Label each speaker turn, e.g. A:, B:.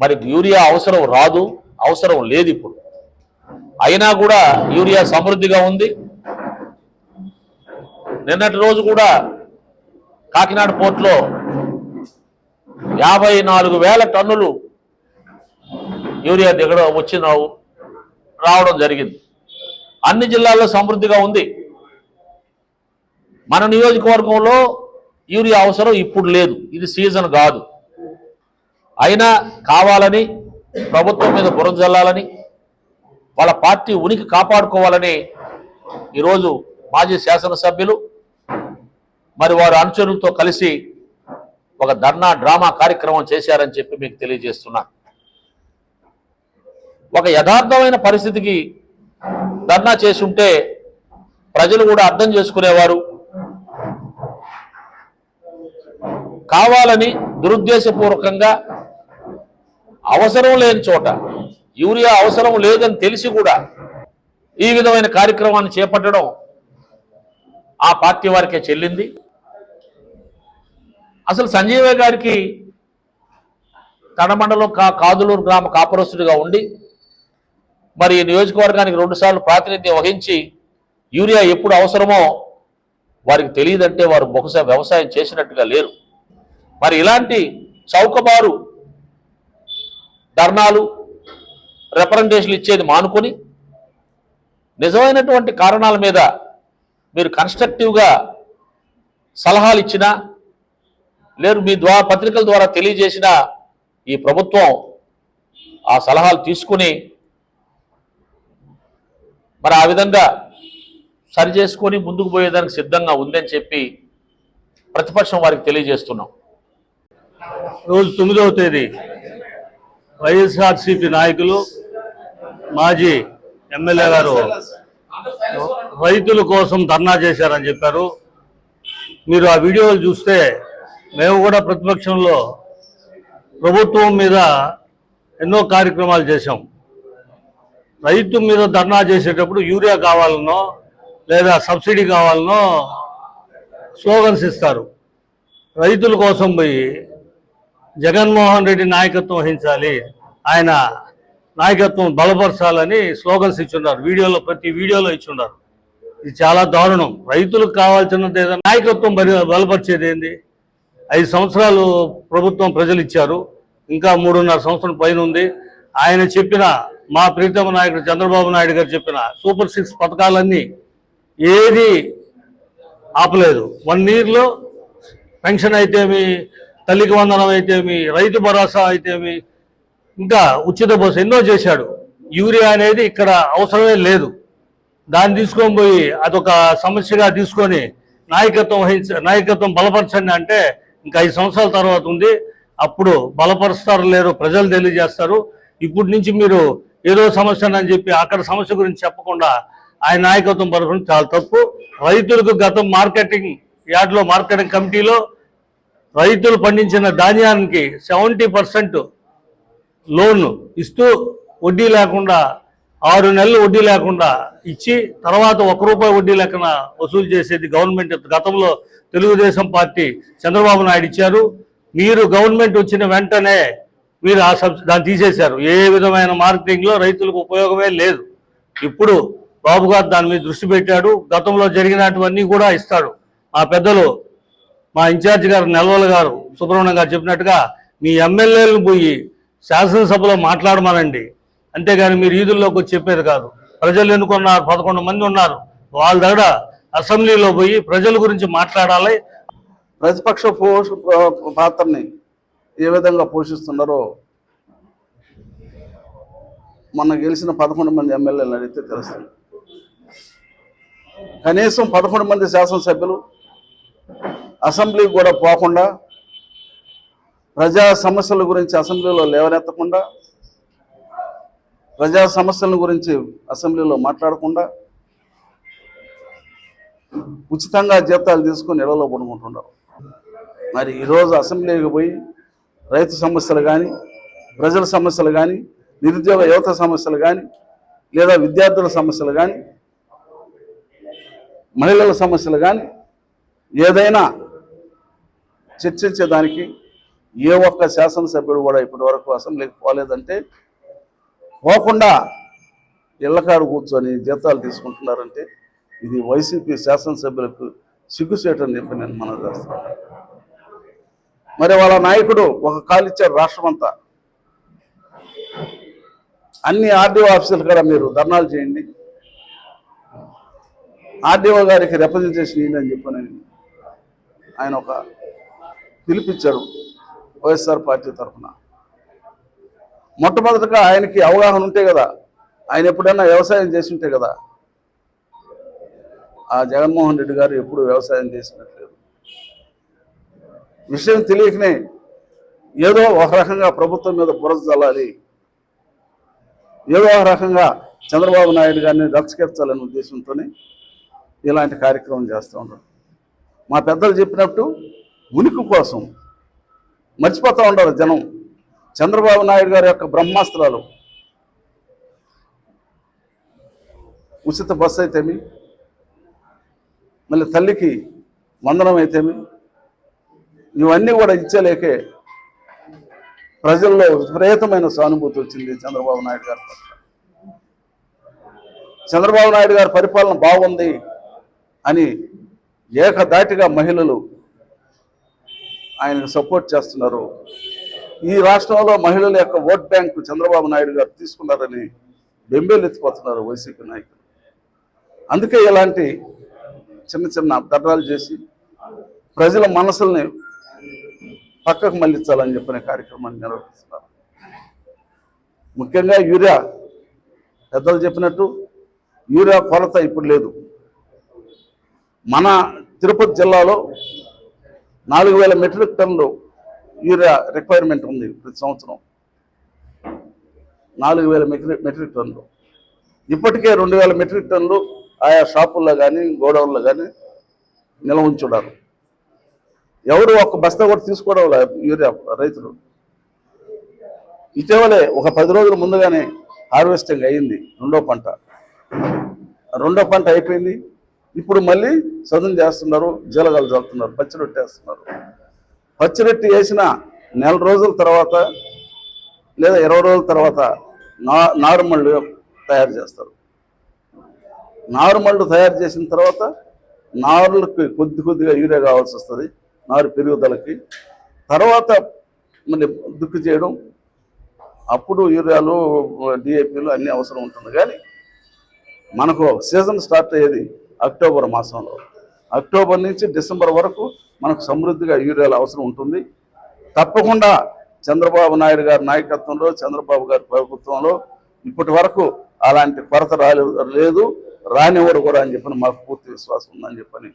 A: మరి యూరియా అవసరం రాదు అవసరం లేదు ఇప్పుడు. అయినా కూడా యూరియా సమృద్ధిగా ఉంది. నిన్నటి రోజు కూడా కాకినాడ పోర్ట్లో యాభై నాలుగు వేల టన్నులు యూరియా దిగడం వచ్చిన రావడం జరిగింది. అన్ని జిల్లాల్లో సమృద్ధిగా ఉంది. మన నియోజకవర్గంలో యూరియా అవసరం ఇప్పుడు లేదు. ఇది సీజన్ కాదు. అయినా కావాలని ప్రభుత్వం మీద బురద జల్లాలని వాళ్ళ పార్టీ ఉనికి కాపాడుకోవాలని ఈరోజు మాజీ శాసనసభ్యులు మరి వారు అనుచరులతో కలిసి ఒక ధర్నా డ్రామా కార్యక్రమం చేశారని చెప్పి మీకు తెలియజేస్తున్నా. ఒక యథార్థమైన పరిస్థితికి ధర్నా చేసి ఉంటే ప్రజలు కూడా అర్థం చేసుకునేవారు. కావాలని దురుద్దేశపూర్వకంగా అవసరం లేని చోట యూరియా అవసరం లేదని తెలిసి కూడా ఈ విధమైన కార్యక్రమాన్ని చేపట్టడం ఆ పార్టీ వారికే చెల్లింది. అసలు సంజీవ గారికి తడమండలం కా కాదులూరు గ్రామ కాపురస్తుడిగా ఉండి మరి ఈ నియోజకవర్గానికి రెండుసార్లు ప్రాతినిధ్యం వహించి యూరియా ఎప్పుడు అవసరమో వారికి తెలియదంటే వారు బహుశా వ్యవసాయం చేసినట్టుగా లేరు. మరి ఇలాంటి చౌకబారు ధర్నాలు రిప్రజెంటేషన్లు ఇచ్చేది మానుకొని నిజమైనటువంటి కారణాల మీద మీరు కన్స్ట్రక్టివ్గా సలహాలు ఇచ్చినా లేరు మీ ద్వారా పత్రికల ద్వారా తెలియజేసిన ఈ ప్రభుత్వం ఆ సలహాలు తీసుకుని మరి ఆ విధంగా సరి చేసుకొని ముందుకు పోయేదానికి సిద్ధంగా ఉందని చెప్పి ప్రతిపక్షం వారికి తెలియజేస్తున్నాం.
B: రోజు తొమ్మిదవ తేదీ. వైఎస్ఆర్సిపి నాయకులు మాజీ ఎమ్మెల్యే గారు రైతుల కోసం ధర్నా చేశారని చెప్పారు. మీరు ఆ వీడియోలు చూస్తే మేము కూడా ప్రతిపక్షంలో ప్రభుత్వం మీద ఎన్నో కార్యక్రమాలు చేశాం. రైతు మీద ధర్నా చేసేటప్పుడు యూరియా కావాలనో లేదా సబ్సిడీ కావాలనో స్లోగన్స్ ఇస్తారు. రైతుల కోసం పోయి జగన్మోహన్ రెడ్డి నాయకత్వం వహించాలి. ఆయన నాయకత్వం బలపరచాలని స్లోగన్స్ ఇచ్చున్నారు. వీడియోలో ప్రతి వీడియోలో ఇచ్చున్నారు. ఇది చాలా దారుణం. రైతులకు కావాల్సినది ఏదైనా నాయకత్వం బలి- బలపరిచేది ఏంది? ఐదు సంవత్సరాలు ప్రభుత్వం ప్రజలు ఇచ్చారు ఇంకా మూడున్నర సంవత్సరం పైన ఉంది. ఆయన చెప్పిన మా ప్రీతమ నాయకుడు చంద్రబాబు నాయుడు గారు చెప్పిన సూపర్ సిక్స్ పథకాలన్నీ ఏది ఆపలేదు. వన్ ఇయర్లో పెన్షన్ అయితేమి తల్లికి వందనం అయితేమి రైతు భరోసా అయితేమి ఇంకా ఉచిత బస్సు ఎన్నో చేశాడు. యూరియా అనేది ఇక్కడ అవసరమే లేదు. దాన్ని తీసుకొని పోయి అదొక సమస్యగా తీసుకొని నాయకత్వం వహించ నాయకత్వం బలపరచండి అంటే ఇంకా ఐదు సంవత్సరాల తర్వాత ఉంది. అప్పుడు బలపరుస్తారు లేరు ప్రజలు తెలియజేస్తారు. ఇప్పటి నుంచి మీరు ఏదో సమస్య అని చెప్పి అక్కడ సమస్య గురించి చెప్పకుండా ఆయన నాయకత్వం బలపడం చాలా తప్పు. రైతులకు గతం మార్కెటింగ్ యార్డ్లో మార్కెటింగ్ కమిటీలో రైతులు పండించిన ధాన్యానికి సెవెంటీ పర్సెంట్ లోన్ ఇస్తూ వడ్డీ లేకుండా ఆరు నెలలు వడ్డీ లేకుండా ఇచ్చి తర్వాత ఒక రూపాయి వడ్డీ లెక్కన వసూలు చేసేది గవర్నమెంట్. గతంలో తెలుగుదేశం పార్టీ చంద్రబాబు నాయుడు ఇచ్చారు. మీరు గవర్నమెంట్ వచ్చిన వెంటనే మీరు ఆ సబ్ దాన్ని తీసేశారు. ఏ విధమైన మార్కెటింగ్లో రైతులకు ఉపయోగమే లేదు. ఇప్పుడు బాబు గారు దాని మీద దృష్టి పెట్టాడు. గతంలో జరిగినటువన్నీ కూడా ఇస్తాడు. ఆ పెద్దలు మా ఇన్ఛార్జ్ గారు నెలవల గారు సుబ్రహ్మణ్యం గారు చెప్పినట్టుగా మీ ఎమ్మెల్యేలను పోయి శాసనసభలో మాట్లాడమనండి. అంతేగాని మీరు ఈదుల్లోకి వచ్చి చెప్పేది కాదు. ప్రజలు ఎన్నుకున్నారు పదకొండు మంది ఉన్నారు. వాళ్ళ దగ్గర అసెంబ్లీలో పోయి ప్రజల గురించి మాట్లాడాలి.
C: ప్రతిపక్ష పోష పాత్రని ఏ విధంగా పోషిస్తున్నారో మొన్న గెలిచిన పదకొండు మంది ఎమ్మెల్యేలు అడిగితే తెలుస్తుంది. కనీసం పదకొండు మంది శాసనసభ్యులు అసెంబ్లీకి కూడా పోకుండా ప్రజా సమస్యల గురించి అసెంబ్లీలో లేవనెత్తకుండా ప్రజా సమస్యల గురించి అసెంబ్లీలో మాట్లాడకుండా ఉచితంగా జీతాలు తీసుకొని ఇళ్ళలో పడుకుంటున్నారు. మరి ఈరోజు అసెంబ్లీకి పోయి రైతు సమస్యలు కానీ ప్రజల సమస్యలు కానీ నిరుద్యోగ యువత సమస్యలు కానీ లేదా విద్యార్థుల సమస్యలు కానీ మహిళల సమస్యలు కానీ ఏదైనా చర్చించేదానికి ఏ ఒక్క శాసనసభ్యుడు కూడా ఇప్పటి వరకు అసెంబ్లీకి పోలేదంటే పోకుండా ఇళ్ళకాడు కూర్చొని జీతాలు తీసుకుంటున్నారంటే ఇది వైసీపీ శాసనసభ్యులకు సిగ్గుసేటని చెప్పి నేను మనం చేస్తాను. మరి వాళ్ళ నాయకుడు ఒక కాలు ఇచ్చారు రాష్ట్రం అంతా. అన్ని ఆర్డీఓ ఆఫీసులు కూడా మీరు ధర్నాలు చేయండి. ఆర్డీఓ గారికి రిప్రజెంటేషన్ ఇవ్వండి అని చెప్పాను ఆయన ఒక పిలిపించారు వైఎస్ఆర్ పార్టీ తరఫున. మొట్టమొదటిగా ఆయనకి అవగాహన ఉంటే కదా ఆయన ఎప్పుడైనా వ్యవసాయం చేసి ఉంటే కదా ఆ జగన్మోహన్ రెడ్డి గారు ఎప్పుడు వ్యవసాయం చేసినట్లేదు. విషయం తెలియకనే ఏదో ఒక రకంగా ప్రభుత్వం మీద బురద చల్లాలి ఏదో ఒక రకంగా చంద్రబాబు నాయుడు గారిని రచ్చకెత్తాలనే ఉద్దేశంతోనే ఇలాంటి కార్యక్రమం చేస్తూ ఉన్నారు మా పెద్దలు చెప్పినట్టు ఉనికి కోసం మర్చిపోతూ ఉండాలి జనం. చంద్రబాబు నాయుడు గారి యొక్క బ్రహ్మాస్త్రాలు. ఉచిత బస్సు అయితేమి? మళ్ళీ తల్లికి వందనం అయితేమి? ఇవన్నీ కూడా ఇచ్చేలేకే ప్రజల్లో విపరీతమైన సానుభూతి వచ్చింది చంద్రబాబు నాయుడు గారి పట్ల. చంద్రబాబు నాయుడు గారి పరిపాలన బాగుంది అని ఏకదాటిగా మహిళలు ఆయనకు సపోర్ట్ చేస్తున్నారు. ఈ రాష్ట్రంలో మహిళల యొక్క ఓట్ బ్యాంకు చంద్రబాబు నాయుడు గారు తీసుకున్నారని బెంబేలెత్తిపోతున్నారు వైసీపీ నాయకులు. అందుకే ఇలాంటి చిన్న చిన్న దడ్రాలు చేసి ప్రజల మనసుల్ని పక్కకు మళ్ళించాలని చెప్పిన కార్యక్రమాన్ని నిర్వహిస్తున్నారు. ముఖ్యంగా యూరియా పెద్దలు చెప్పినట్టు యూరియా కొరత ఇప్పుడు లేదు. మన తిరుపతి జిల్లాలో నాలుగు వేల మెట్రిక్ టన్నులు యూరియా రిక్వైర్మెంట్ ఉంది ప్రతి సంవత్సరం. నాలుగు వేల మెట్రిక్ మెట్రిక్ టన్నులు. ఇప్పటికే రెండు వేల మెట్రిక్ టన్నులు ఆయా షాపుల్లో కానీ గోడౌన్లో కానీ నిల్వ ఉంచున్నారు ఎవరు ఒక బస్తా కూడా తీసుకోవడం యూరియా రైతులు. ఇటీవలే ఒక పది రోజుల ముందుగానే హార్వెస్టింగ్ అయింది రెండో పంట. రెండో పంట అయిపోయింది. ఇప్పుడు మళ్ళీ సదును చేస్తున్నారు జీలగాలు చల్లుతున్నారు పచ్చిరొట్టి వేస్తున్నారు. పచ్చిరొట్టి వేసిన నెల రోజుల తర్వాత లేదా ఇరవై రోజుల తర్వాత నా నారుమళ్ళు తయారు చేస్తారు. నారుమళ్ళు తయారు చేసిన తర్వాత నారులకి కొద్ది కొద్దిగా యూరియా కావాల్సి వస్తుంది నారు పెరుగుదలకి. తర్వాత మళ్ళీ దుక్కు చేయడం అప్పుడు యూరియాలు డిఏపీలు అన్నీ అవసరం ఉంటుంది. కానీ మనకు సీజన్ స్టార్ట్ అయ్యేది అక్టోబర్ మాసంలో. అక్టోబర్ నుంచి డిసెంబర్ వరకు మనకు సమృద్ధిగా యూరియాల అవసరం ఉంటుంది. తప్పకుండా చంద్రబాబు నాయుడు గారి నాయకత్వంలో చంద్రబాబు గారి ప్రభుత్వంలో ఇప్పటి వరకు అలాంటి కొరత రాలేదు లేదు రానివ్వరు కూడా అని చెప్పని మాకు పూర్తి విశ్వాసం ఉందని చెప్పని